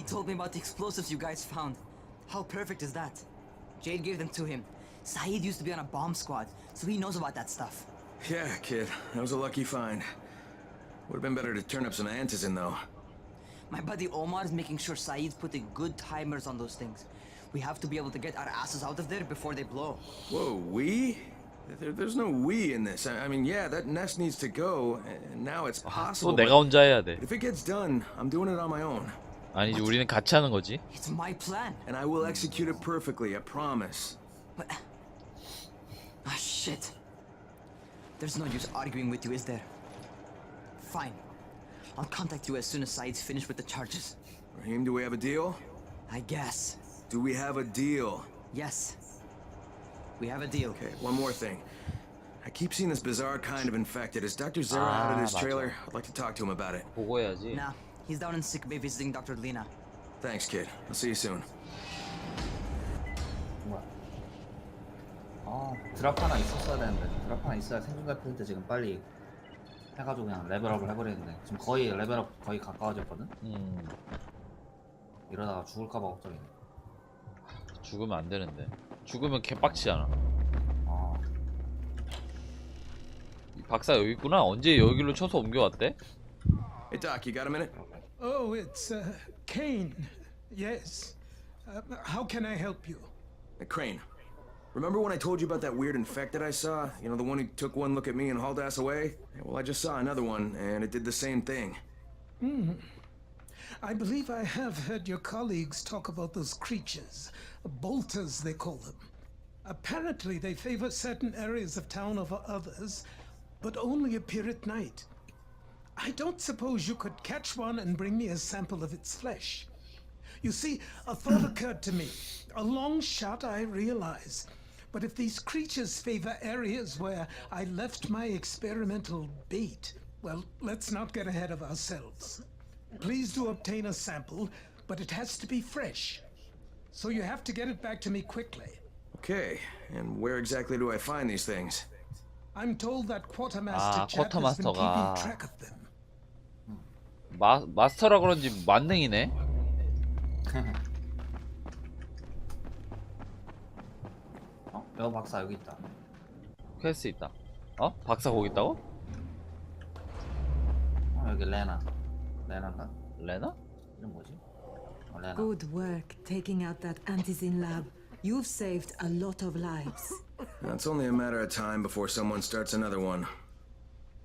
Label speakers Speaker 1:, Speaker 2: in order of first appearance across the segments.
Speaker 1: Jade told me about the explosives you guys found. How perfect is that? Jade gave them to him. Saeed used to be on a bomb squad, so he knows about that stuff.
Speaker 2: Yeah, kid. That was a lucky find. Would've been better to turn up some antis in, though.
Speaker 1: My buddy Omar is making sure Saeed's putting good timers on those things. We have to be able to get our asses out of there before they blow.
Speaker 2: Whoa, we? There, there's no we in this. I, I mean, yeah, that nest needs to go. And now it's possible. If it gets done, I'm doing it on my own.
Speaker 3: 아니지 우리는 같이 하는 거지.
Speaker 1: It's my plan.
Speaker 2: And I will execute it perfectly, I promise.
Speaker 1: But... Ah, shit. There's no use arguing with you, is there? Fine. I'll contact you as soon as Saeed's finished with the charges.
Speaker 2: Raheem, do we have a deal?
Speaker 1: I guess.
Speaker 2: Do we have a deal?
Speaker 1: Yes. We have a deal.
Speaker 2: Okay, one more thing. I keep seeing this bizarre kind of infected. Is Dr. Zera out
Speaker 3: Ah,
Speaker 2: at his
Speaker 3: 맞아.
Speaker 2: trailer? I'd like to talk to him about it.
Speaker 3: 보고 해야지.
Speaker 1: Nah, he's down in sick bay visiting Dr. Lena.
Speaker 2: Thanks, kid. I'll see you soon.
Speaker 4: 뭐야? 아 드랍 하나 있었어야 되는데 드랍 하나 있어야 생존자 필드 지금 빨리 해가지고 그냥 레벨업을 해버리는데 지금 거의 레벨업 거의 가까워졌거든?
Speaker 3: 음,
Speaker 4: 이러다가 죽을까봐 걱정이네
Speaker 3: 죽으면 안 되는데. 죽으면 개빡치잖아.
Speaker 4: 아
Speaker 3: 이 박사 여기 있구나. 언제 여기로 쳐서 옮겨왔대?
Speaker 2: Hey, Doc, you got a minute?
Speaker 5: Oh, it's uh, Kane. Yes. Uh, how can I help you?
Speaker 2: Hey, Crane. Remember when I told you about that weird infected I saw? You know, the one who took one look at me and hauled ass away? Well, I just saw another one, and it did the same thing. Hmm.
Speaker 5: I believe I have heard your colleagues talk about those creatures. Bolters, they call them. Apparently, they favor certain areas of town over others, but only appear at night. I don't suppose you could catch one and bring me a sample of its flesh. You see, a thought occurred to me. A long shot, I realize. But if these creatures favor areas where I left my experimental bait, well, let's not get ahead of ourselves. Please do obtain a sample, but it has to be fresh. So you have to get it back to me quickly.
Speaker 2: Okay, and where exactly do I find these things?
Speaker 5: I'm told that Quartermaster
Speaker 3: Ah,
Speaker 5: Chap has been keeping track of them.
Speaker 3: 마, 마스터라 그런지 만능이네.
Speaker 4: 어? 여 박사 여기 있다
Speaker 3: 퀘스트 있다. 어? 박사 거기 있다고?
Speaker 4: 어 여기 레나 레나인가?
Speaker 3: 레나?
Speaker 4: 이름 뭐지? 어 레나
Speaker 6: Good work taking out that antizin lab. You've saved a lot of lives.
Speaker 2: It's only a matter of time before someone starts another one.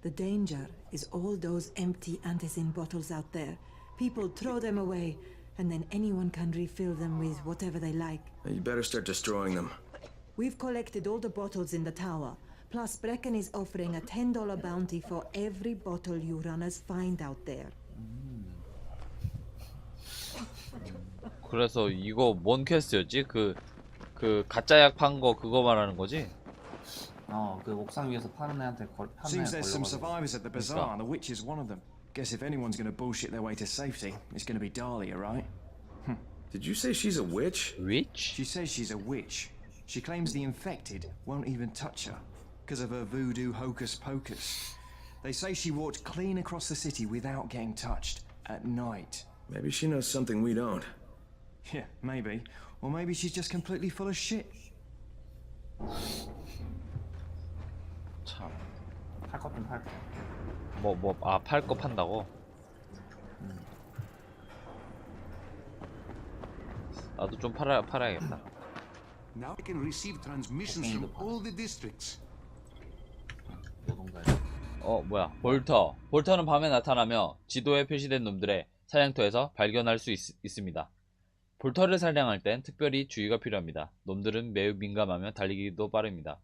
Speaker 6: The danger is all those empty antizin bottles out there. People throw them away, and then anyone can refill them with whatever they like.
Speaker 2: You better start destroying them.
Speaker 6: We've collected all the bottles in the tower. Plus, Brecken is offering a $10 bounty for every bottle you runners find out there.
Speaker 3: 그래서 이거 뭔 퀘스트였지? 그, 그 가짜 약 판 거 그거 말하는 거지?
Speaker 4: 어그 옥상 위에서 파는 애한테 걸 파는 애
Speaker 7: Seems there's some
Speaker 4: 걸려가지고
Speaker 7: survivors at the bazaar, and the witch is one of them. Guess if anyone's gonna bullshit their way to safety, it's gonna be Dahlia, right?
Speaker 2: Did you say she's a witch?
Speaker 3: 위치?
Speaker 7: She says she's a witch. She claims the infected won't even touch her because of her voodoo hocus pocus. They say she walked clean across the city without getting touched at night.
Speaker 2: Maybe she knows something we don't.
Speaker 7: Yeah, maybe. Or maybe she's just completely full of shit.
Speaker 3: 참.
Speaker 4: 팔것 좀 팔게
Speaker 3: 뭐, 뭐, 아, 팔 거 판다고? 나도 좀 팔아, 팔아야겠다.
Speaker 8: Now I can receive transmissions from all the districts.
Speaker 3: 어, 뭐야. 볼터. 볼터는 밤에 나타나며 지도에 표시된 놈들의 사냥터에서 발견할 수 있, 있습니다. 볼터를 사냥할 땐 특별히 주의가 필요합니다. 놈들은 매우 민감하며 달리기도 빠릅니다.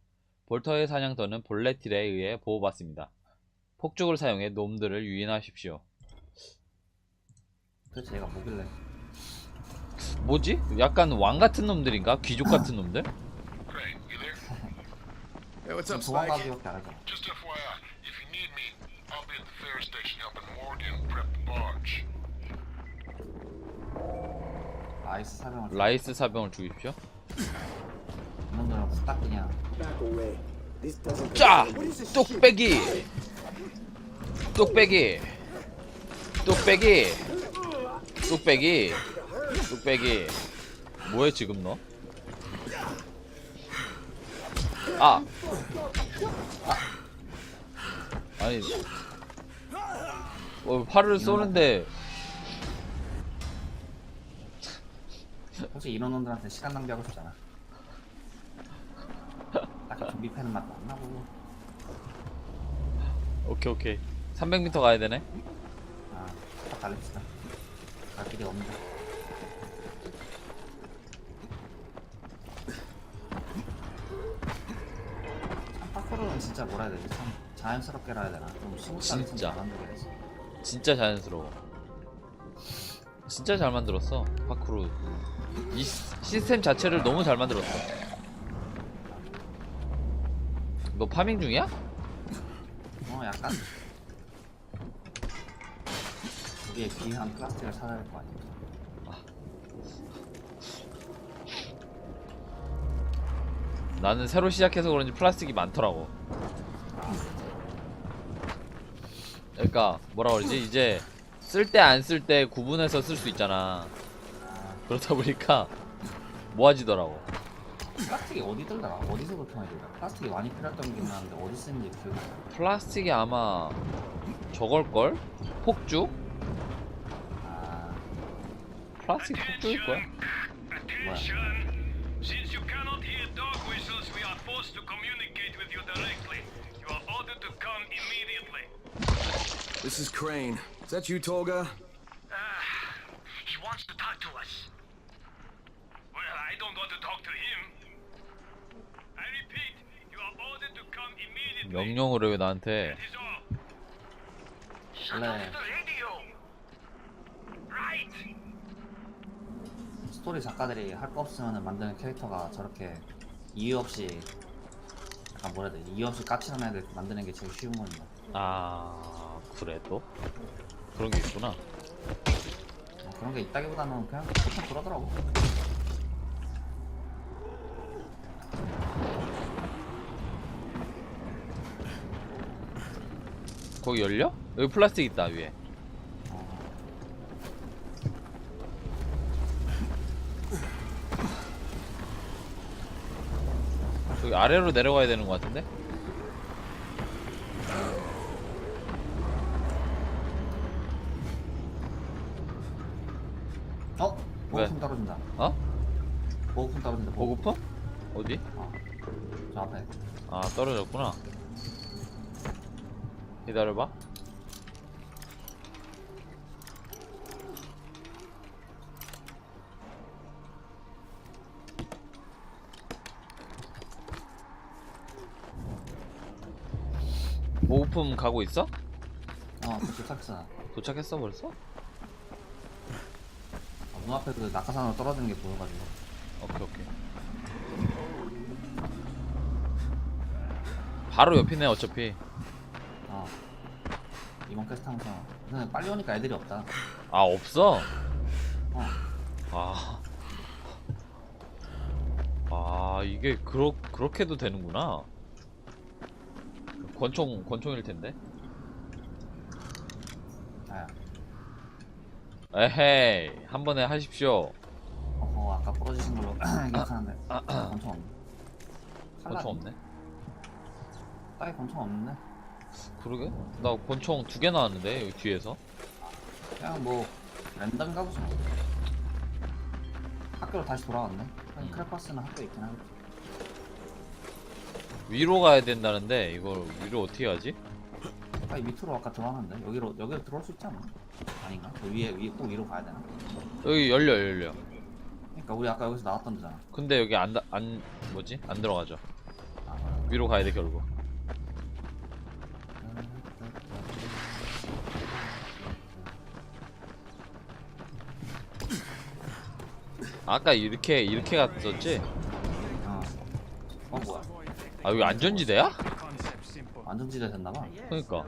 Speaker 3: 볼터의 사냥터는 볼레틸에 의해 보호받습니다. 폭죽을 사용해 놈들을 유인하십시오.
Speaker 4: 도대체 얘가 뭐길래
Speaker 3: 뭐지? 약간 왕 같은 놈들인가? 귀족 같은 놈들?
Speaker 8: Crane, you there?
Speaker 2: Hey, what's up,
Speaker 4: 지금
Speaker 2: Spike?
Speaker 4: 도망가기밖에 안 하잖아
Speaker 8: Just FYI, if you need me, I'll be at the ferry station helping Morgan prep the barge.
Speaker 4: 라이스 사병을
Speaker 3: 라이스 사병을 죽이십시오.
Speaker 4: 후딱 그냥
Speaker 3: 짜! 뚝배기! 뚝배기! 뚝배기! 뚝배기! 뚝배기 뭐해 지금 너? 아! 아. 아니 어, 팔을 쏘는데
Speaker 4: 솔직히 이런 놈들한테 시간 낭비하고 싶잖아. 패는 맛도 안 나고.
Speaker 3: 오케이 오케이 300m 가야 되네
Speaker 4: 아, 딱 달립시다. 갈 길이 없는데. 참 파쿠르는 진짜 뭐라 해야 되지? 참 자연스럽게라 해야 되나? 좀 스무스하게 좀
Speaker 3: 진짜.
Speaker 4: 잘 만들어야지.
Speaker 3: 진짜 자연스러워 진짜 잘 만들었어 파쿠르 이 시- 시스템 자체를 너무 잘 만들었어 너 파밍 중이야?
Speaker 4: 어, 약간. 우리의 귀한 플라스틱을 찾아야 될 거 아니야?
Speaker 3: 나는 새로 시작해서 그런지 플라스틱이 많더라고 그러니까 뭐라 그러지 이제 쓸 때 안 쓸 때 구분해서 쓸 수 있잖아 그러다 보니까 모아지더라고
Speaker 4: 플라스틱이 어디 들더라? 어디서부터 많이 들더라? 플라스틱이 많이 필요했던 게 있는데 어디 쓰는지 기억이 안 나.
Speaker 3: 플라스틱이 아마 저걸걸? 폭죽?
Speaker 4: 아,
Speaker 3: 플라스틱 폭죽일 거야
Speaker 8: Attention! Since you cannot hear dog whistles, we are forced to communicate with you directly. You are ordered to come immediately.
Speaker 2: This is Crane. Is that you, Tolga?
Speaker 8: Ah, he wants to talk to us. Well, I don't want to talk to him. I repeat, you are ordered to come
Speaker 3: 해왜 나한테
Speaker 4: 원래.
Speaker 8: Right.
Speaker 4: 스토리 작가들이 할 거 없으면 만드는 캐릭터가 저렇게 이유 없이 약간 뭐라 해야 돼 이유 없이 까칠한 애들 만드는 게 제일 쉬운 겁니다
Speaker 3: 아 그래 또? 그런 게 있구나
Speaker 4: 뭐 그런 게 있다기보다는 그냥 보통 그러더라고
Speaker 3: 거기 열려? 여기 플라스틱 있다 위에 여기 아래로 내려가야 되는 것 같은데?
Speaker 4: 어?
Speaker 3: 왜?
Speaker 4: 보급품 떨어진다
Speaker 3: 어?
Speaker 4: 보급품 떨어진다 보급
Speaker 3: 보급품? 어디?
Speaker 4: 어. 저 앞에
Speaker 3: 아 떨어졌구나 기다려봐. 보급품 가고 있어?
Speaker 4: 어 도착했어.
Speaker 3: 도착했어 벌써?
Speaker 4: 어, 눈앞에 그 낙하산으로 떨어지는 게 보여가지고.
Speaker 3: 오케이 오케이. 바로 옆이네 어차피.
Speaker 4: 어 이번 퀘스트 하면서 근데 빨리 오니까 애들이 없다
Speaker 3: 아 없어?
Speaker 4: 어
Speaker 3: 아. 아, 이게 그렇 그렇게도 되는구나. 권총 권총일 텐데.
Speaker 4: 아,
Speaker 3: 에헤이, 한 번에 하십시오.
Speaker 4: 어허 아까 부러지신 걸로 기억하는데 권총 없네
Speaker 3: 권총 없네.
Speaker 4: 딱히 권총 없는데
Speaker 3: 그러게? 나 권총 두 개 나왔는데 여기 뒤에서.
Speaker 4: 그냥 뭐 랜덤인가 보지 뭐 학교로 다시 돌아왔네
Speaker 3: 음.
Speaker 4: 크레파스는 학교에 있긴 하겠지
Speaker 3: 위로 가야 된다는데 이걸 위로 어떻게 가지?
Speaker 4: 아니 밑으로 아까 들어왔는데 여기로 여기로 들어올 수 있지 않나? 아닌가? 저 위에 위에 꼭 위로 가야 되나?
Speaker 3: 여기 열려 열려.
Speaker 4: 그러니까 우리 아까 여기서 나왔던 데잖아
Speaker 3: 근데 여기 안안 뭐지? 안 들어가죠.
Speaker 4: 아,
Speaker 3: 위로 가야 돼 결국. 아까 이렇게 이렇게 갔었지?
Speaker 4: 어. 어 뭐야
Speaker 3: 아 여기 안전지대야?
Speaker 4: 안전지대 됐나봐
Speaker 3: 그러니까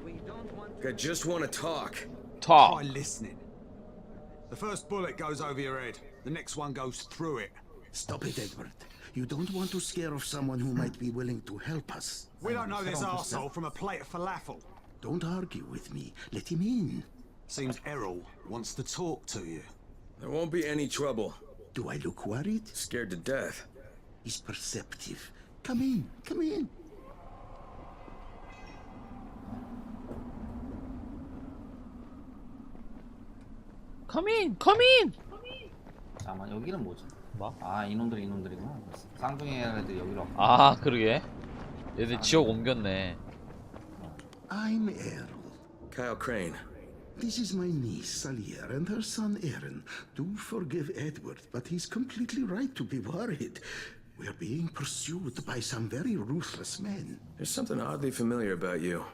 Speaker 2: I just want to talk.
Speaker 3: 타
Speaker 9: Try listening. The first bullet goes over your head. The next one goes through it.
Speaker 10: Stop it, Edward. You don't want to scare off someone who might be willing to help us.
Speaker 9: We don't know this arsehole from a plate of falafel.
Speaker 10: Don't argue with me. Let him in.
Speaker 9: Seems Errol wants to talk to you.
Speaker 2: There won't be any trouble.
Speaker 10: Do I look worried?
Speaker 2: Scared to death.
Speaker 10: He's perceptive. Come in, come in.
Speaker 3: 커민! 커민!
Speaker 4: 잠깐만 여기는 뭐지?
Speaker 3: 뭐?
Speaker 4: 아 이놈들이 이놈들이구나 쌍둥이 애들 여기로 왔고
Speaker 3: 아 그러게 얘들 지역 옮겼네
Speaker 10: I'm Errol.
Speaker 2: Kyle Crane.
Speaker 10: This is my niece, Salier, and her son, Aaron. Do forgive Edward, but he's completely right to be worried. We're being pursued by some very ruthless men.
Speaker 2: There's something oddly familiar about you.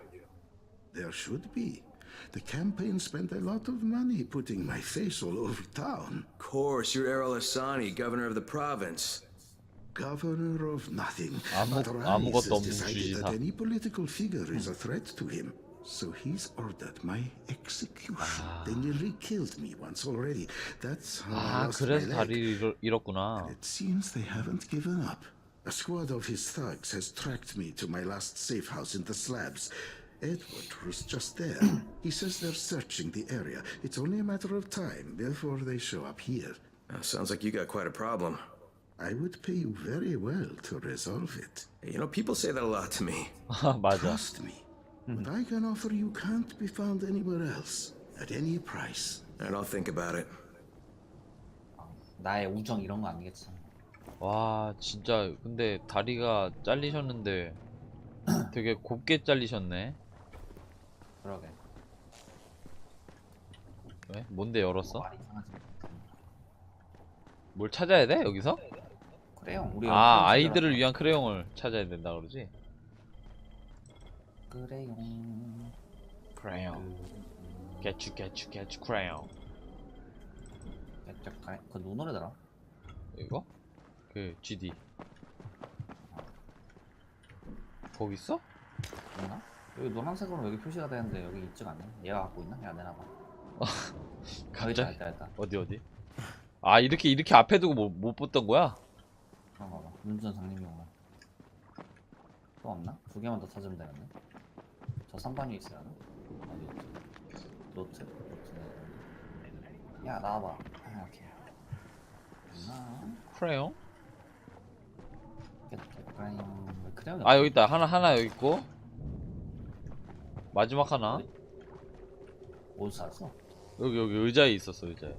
Speaker 10: There should be. The campaign spent a lot of money putting my face all over town.
Speaker 2: Of course, you're Errol Asani, governor of the province.
Speaker 10: Governor of nothing.
Speaker 3: Amr
Speaker 10: but
Speaker 3: Rice
Speaker 10: has decided that any political figure is a threat to him. So he's ordered my execution. They nearly killed me once already. That's how I
Speaker 3: 아
Speaker 10: lost my
Speaker 3: 그래서
Speaker 10: leg.
Speaker 3: 다리를 잃어- 잃었구나
Speaker 10: It seems they haven't given up. A squad of his thugs has tracked me to my last safe house in the slabs. Edward was just there. he says they're searching the area. It's only a matter of time before they show up here.
Speaker 2: Uh, sounds like you got quite a problem.
Speaker 10: I would pay you very well to resolve it.
Speaker 2: You know, people say that a lot to me.
Speaker 3: 맞아
Speaker 10: Trust me. What I can offer you can't be found anywhere else, at any price.
Speaker 2: And I'll think about it.
Speaker 4: 나의 우정 이런 거 아니겠지
Speaker 3: 와 진짜 근데 다리가 잘리셨는데 되게 곱게 잘리셨네
Speaker 4: 그러게
Speaker 3: 왜? 뭔데 열었어?
Speaker 4: 말이 이상하지
Speaker 3: 뭘 찾아야 돼 여기서?
Speaker 4: 그래요 우리
Speaker 3: 아 아이들을 위한 크레용을 찾아야 된다 그러지?
Speaker 4: 그래요
Speaker 3: 크레용 개추 개추 개추 크레용
Speaker 4: 그누 그 노래더라
Speaker 3: 이거? 그 GD 거기 있어?
Speaker 4: 있나? 여기 노란색으로 여기 표시가 되는데 여기 있지가 않네 얘가 갖고 있나? 야 내놔봐 있다
Speaker 3: 갑자기
Speaker 4: 있다 있다
Speaker 3: 어디 어디? 아 이렇게 이렇게 앞에 두고 못, 못 봤던 거야?
Speaker 4: 그런가 봐 문전 장님이구나 또 없나? 두 개만 더 찾으면 되겠네 저 선반 위에 있어야 하나? 어디 있지? 노트? 노트 야 나와봐 아 오케이?
Speaker 3: 크레용?
Speaker 4: 그래요 그래요
Speaker 3: 아 여기 있다 하나 하나 여기 있고 마지막 하나
Speaker 4: 어디서 샀어?
Speaker 3: 여기 여기 의자에 있었어 의자에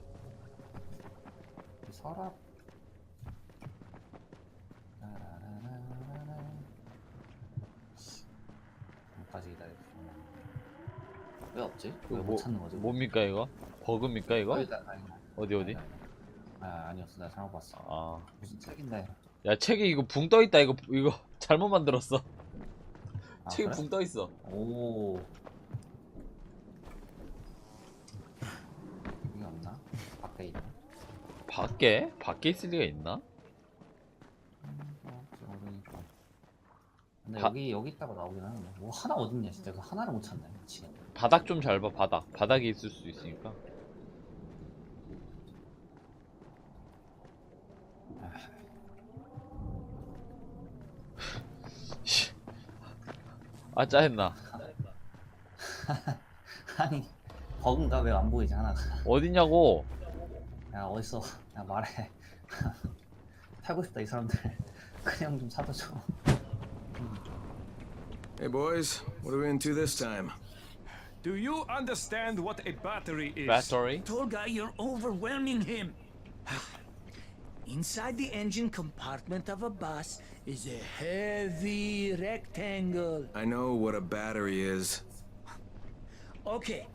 Speaker 4: 이 서랍 까지 기다려 왜 없지? 왜 못
Speaker 3: 뭐,
Speaker 4: 찾는 거지?
Speaker 3: 뭡니까 이거? 버그입니까 이거?
Speaker 4: 여기다, 아니,
Speaker 3: 어디 어디?
Speaker 4: 아 아니었어 내가 잘못 봤어
Speaker 3: 아,
Speaker 4: 무슨 책인데
Speaker 3: 야 책에 이거 붕 떠 있다 이거 이거 잘못 만들었어.
Speaker 4: 아,
Speaker 3: 책에
Speaker 4: 그래?
Speaker 3: 붕 떠 있어.
Speaker 4: 오 여기 없나? 밖에 있나?
Speaker 3: 밖에? 밖에 있을 리가 있나?
Speaker 4: 어, 그러니까. 근데
Speaker 3: 바-
Speaker 4: 여기 여기 있다고 나오긴 하는데 뭐 하나 어딨냐 진짜 그 하나를 못 찾네 미치겠네
Speaker 3: 바닥 좀 잘 봐. 바닥. 바닥에 있을 수 있으니까. 씨. 아 짜증나.
Speaker 4: 아니 버그인가 왜 안 보이지 하나가
Speaker 3: 어디냐고?
Speaker 4: 야 어딨어 야 말해 팔고 싶다 이 사람들 그냥 좀 사줘줘
Speaker 2: Hey, boys, what are we into this time?
Speaker 8: Do you understand what a battery is?
Speaker 3: Battery?
Speaker 11: Tolga, you're overwhelming him. Inside the engine compartment of a bus is a heavy rectangle.
Speaker 2: I know what a battery is.
Speaker 11: Okay,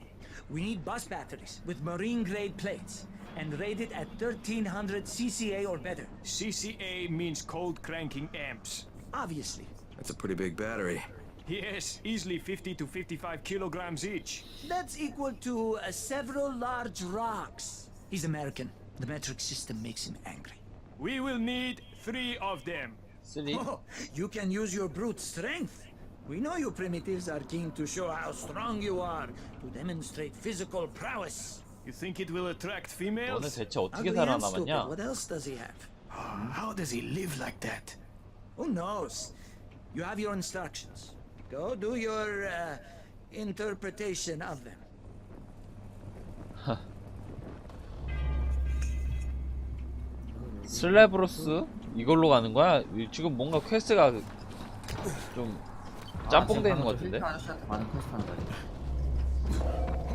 Speaker 11: we need bus batteries with marine grade plates and rated at 1300 CCA or better.
Speaker 8: CCA means cold cranking amps.
Speaker 11: Obviously.
Speaker 2: That's a pretty big battery.
Speaker 8: Yes, easily 50 to 55 kilograms each.
Speaker 11: That's equal to uh, several large rocks. He's American. The metric system makes him angry.
Speaker 8: We will need three of them.
Speaker 11: Oh, you can use your brute strength. We know you primitives are keen to show how strong you are, to demonstrate physical prowess.
Speaker 8: You think it will attract females?
Speaker 11: Stupid. What else does he have?
Speaker 9: How does he live like that?
Speaker 11: Who knows? You have your instructions. Go do your uh, interpretation of them.
Speaker 3: 슬래브로스 이걸로 가는 거야? 이- 지금 뭔가 퀘스트가 좀 짬뽕 되는 것 같은데?
Speaker 4: 아저씨한테 많은 퀘스트. 어?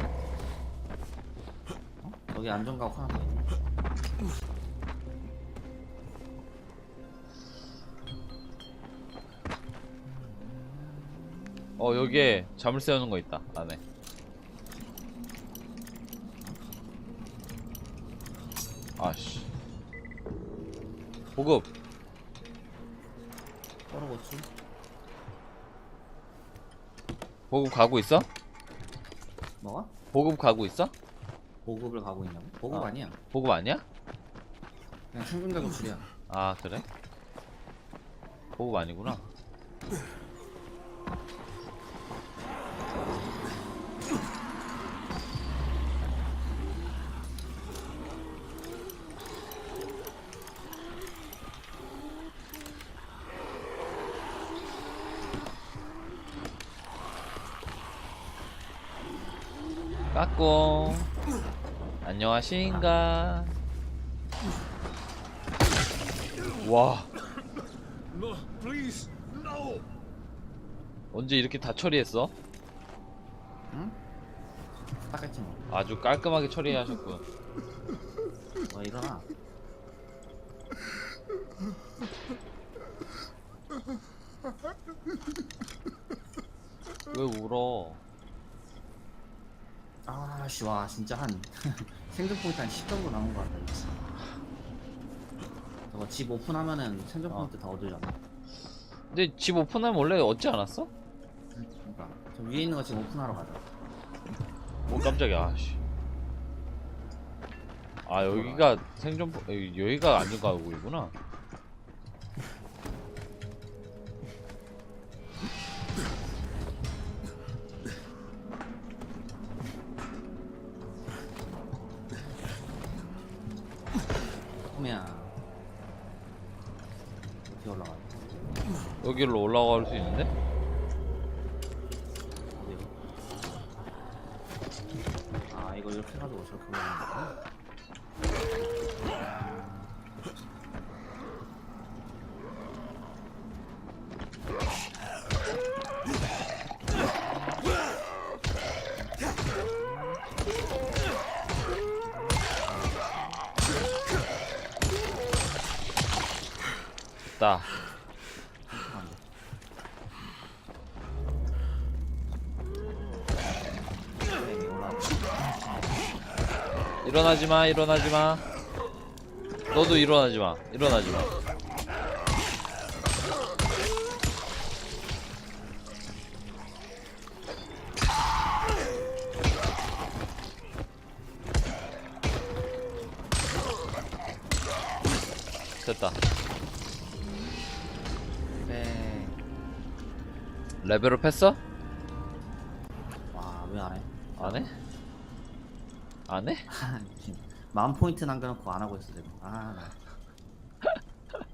Speaker 4: 여기 안전가옥 하나 더 있네.
Speaker 3: 어 여기에 잠을 세우는 거 있다 안에 아씨 보급
Speaker 4: 떨어고치.
Speaker 3: 보급 가고 있어?
Speaker 4: 뭐가?
Speaker 3: 보급 가고 있어?
Speaker 4: 보급을 가고 있냐고? 보급
Speaker 3: 어.
Speaker 4: 아니야.
Speaker 3: 보급 아니야?
Speaker 4: 그냥 생존자 구출이야.
Speaker 3: 아 그래? 보급 아니구나 까꿍 안녕하신가 와! 언제 이렇게 다 처리했어?
Speaker 4: 딱했지 뭐.
Speaker 3: 아주 깔끔하게 처리하셨군
Speaker 4: 와 일어나.
Speaker 3: 왜 울어?
Speaker 4: 아씨 와 진짜 한 생존 포인트 한 10 정도 남은 것 같다. 이거. 저거 집 오픈하면은 생존 포인트 다 얻으잖아.
Speaker 3: 근데 집 오픈하면 원래 얻지 않았어?
Speaker 4: 그러니까 저 위에 있는 거 지금 오픈하러 가자.
Speaker 3: 오 깜짝이야 아씨 아 여기가 생존 포- 여기- 여기가 안전가옥이구나 여기로 올라갈 수 있는데?
Speaker 4: 아 이거 이렇게 해가지고 저렇게 올라가는 거야? 네,
Speaker 3: 일어나지 마 일어나지 마 너도 일어나지 마 일어나지 마 됐다
Speaker 4: 네.
Speaker 3: 레벨업 했어?
Speaker 4: 안 해? 아, 미친. 마음 포인트 남겨놓고 안 하고 있어 지금. 아 나.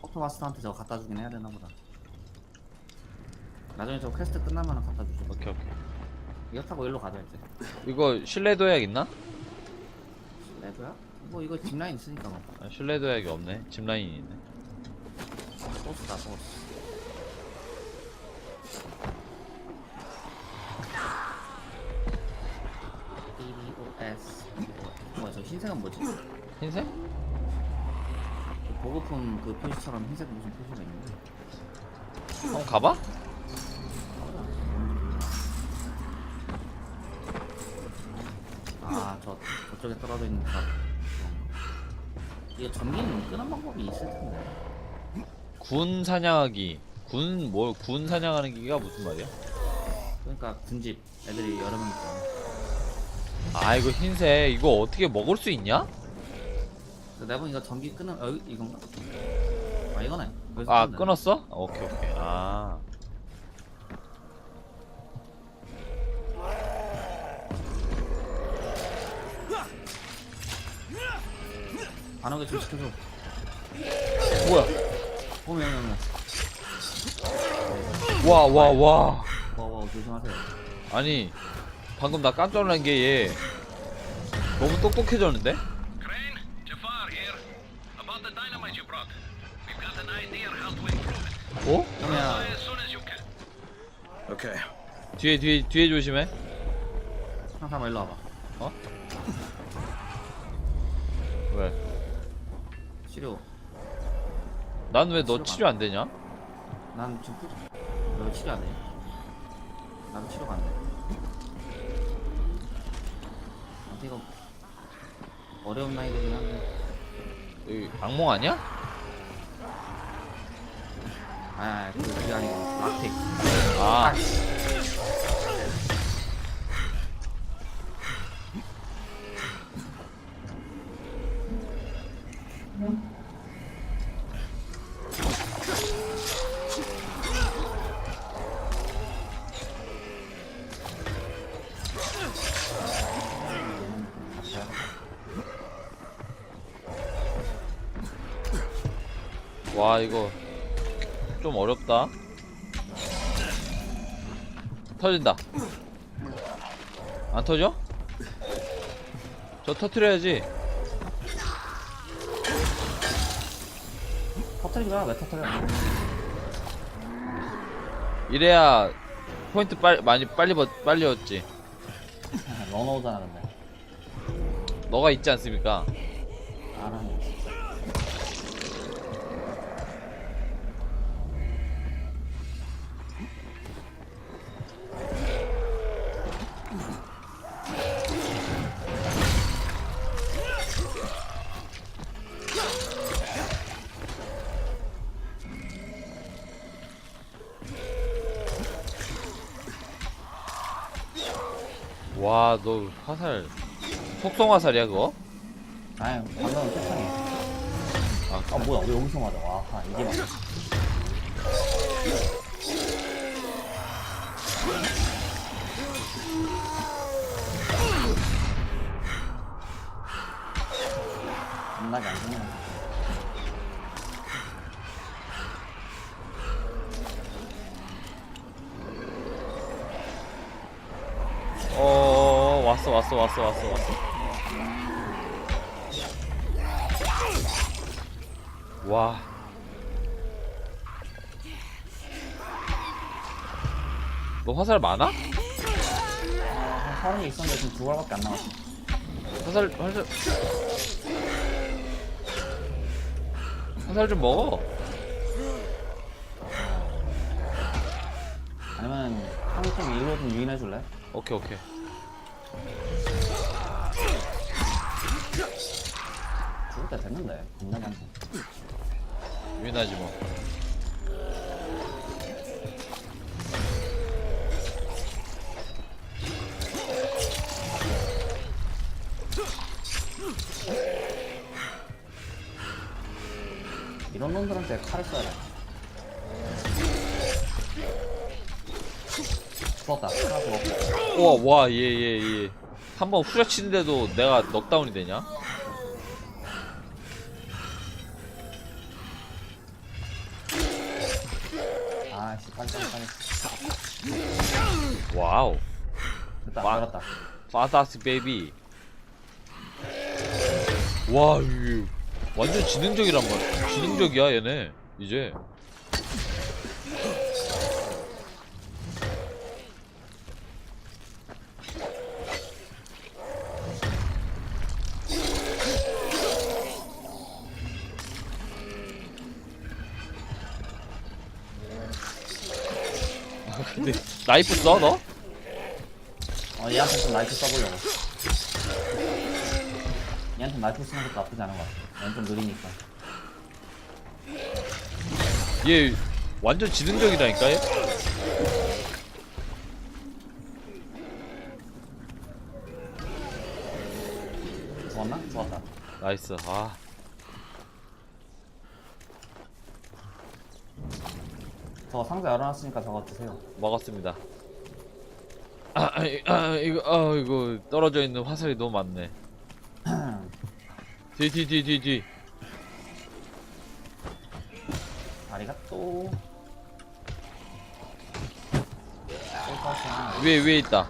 Speaker 4: 포토마스터한테 저거 갖다 주긴 해야 되나 보다. 나중에 저 퀘스트 끝나면 갖다 주죠.
Speaker 3: 오케이 오케이
Speaker 4: 이거 타고 일로 가자 이제.
Speaker 3: 이거 신뢰도 약 있나?
Speaker 4: 레드야? 뭐 이거 짚라인 있으니까 뭐.
Speaker 3: 아, 신뢰도 약이 없네 짚라인이 있네
Speaker 4: 소스다 소스. BBOS. 뭐야 저 흰색은 뭐지?
Speaker 3: 흰색?
Speaker 4: 보급품 그 표시처럼 흰색 무슨 표시가 있는데.
Speaker 3: 한번 가봐?
Speaker 4: 아, 저 저쪽에 떨어져 있는 탑. 이거 전기는 끄는 방법이 있을 텐데.
Speaker 3: 군 사냥하기 군뭐군 사냥하는 기가 무슨 말이야?
Speaker 4: 그러니까 군집 애들이 여러 명 있잖아.
Speaker 3: 아 이거 흰색 이거 어떻게 먹을 수 있냐?
Speaker 4: 내가 보니까 전기 끄는 어 이건가? 아 이거네. 거기서
Speaker 3: 아. 끊었어? 오케이 오케이
Speaker 4: 아안 오게 좀 시켜줘.
Speaker 3: 뭐야
Speaker 4: 오면 오면.
Speaker 3: 와와와
Speaker 4: 와 와 조심하세요.
Speaker 3: 아니 방금 나 깜짝 놀란 게 얘 너무 똑똑해졌는데? 어?
Speaker 8: 형이야
Speaker 2: 오케이.
Speaker 3: 뒤에 뒤에 뒤에 조심해.
Speaker 4: 항상 일로 와봐.
Speaker 3: 어? 왜?
Speaker 4: 치료.
Speaker 3: 난 왜 너 치료, 치료 안 되냐?
Speaker 4: 난 지금 뿌리. 너 치료 안 해. 나도 치료가 안 돼. 아, 이거 어려운 나이들긴 한데.
Speaker 3: 이 악몽 아니야?
Speaker 4: 아, 그 그게 아니고 락텍.
Speaker 3: 아. 와 이거 좀 어렵다 터진다 안 터져? 저 터트려야지
Speaker 4: 터트리지 마, 왜 터트려?
Speaker 3: 이래야 포인트 빨, 많이 빨리 버, 빨리 얻지
Speaker 4: 러너오잖아, 근데.
Speaker 3: 너가 있지 않습니까? 와 너 화살 속성 화살이야 그거?
Speaker 4: 아니, 방금은 패턴이야.
Speaker 3: 아,
Speaker 4: 아, 뭐야, 왜 여기서 맞아? 와, 아, 이게 맞아. 겁나게 안 죽는 거
Speaker 3: 어 왔어 왔어 왔어 왔어 와 너 화살 많아?
Speaker 4: 개 있었는데 지금 두 발밖에 안 남았어.
Speaker 3: 화살 화살 화살 좀 먹어
Speaker 4: 아니면 한국 좀 일로 좀 유인해 줄래?
Speaker 3: 오케이 오케이
Speaker 4: 때 됐는데 안 돼.
Speaker 3: 유인하지 뭐
Speaker 4: 이런 놈들한테 칼을 써야 돼. 죽었다. 하나 죽었고.
Speaker 3: 우와 와얘 얘얘 한번 후려치는데도 내가 넉다운이 되냐?
Speaker 4: 빨리 빨리 빨리.
Speaker 3: 와우
Speaker 4: 됐다,
Speaker 3: 와.
Speaker 4: 열었다.
Speaker 3: 파다스 베이비 와 이거 완전 지능적이란 말 지능적이야 얘네 이제 나이프 써 너?
Speaker 4: 어, 얘한테 좀 나이프 써보려고. 얘한테 나이프 쓰는 것도 나쁘지 않은 것 같아. 얘는 좀 느리니까.
Speaker 3: 얘 완전 지능적이라니까 얘?
Speaker 4: 죽었나? 죽었다.
Speaker 3: 나이스 아
Speaker 4: 저거 상자 열어놨으니까 저거 드세요.
Speaker 3: 먹었습니다 아, 아, 이- 아 이거 아 이거 떨어져 있는 화살이 너무 많네 뒤뒤뒤 뒤뒤
Speaker 4: 아리가또.
Speaker 3: 위에 위에 있다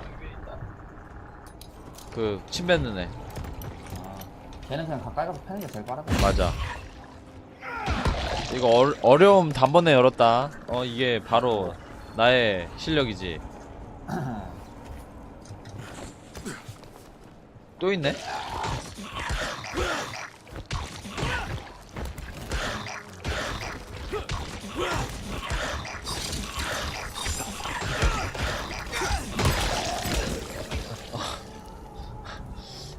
Speaker 3: 그 침 뱉는 애
Speaker 4: 아, 걔는 그냥 가까이 가서 패는 게 제일 빠르다.
Speaker 3: 맞아 이거 어, 어려움 단번에 열었다 어 이게 바로 나의 실력이지 또 있네?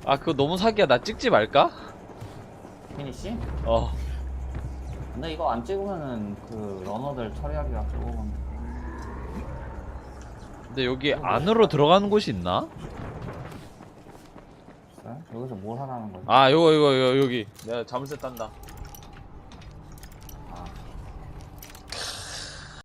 Speaker 3: 아 그거 너무 사기야 나 찍지 말까?
Speaker 4: 피니시?
Speaker 3: 어
Speaker 4: 근데 이거 안 찍으면은 그 러너들 처리하기가 조금
Speaker 3: 근데 여기 안으로 들어가는 곳이 있나?
Speaker 4: 있어요? 여기서 뭘 하라는 거지?
Speaker 3: 아 요거 요거 요거 여기 내가 자물쇠 딴다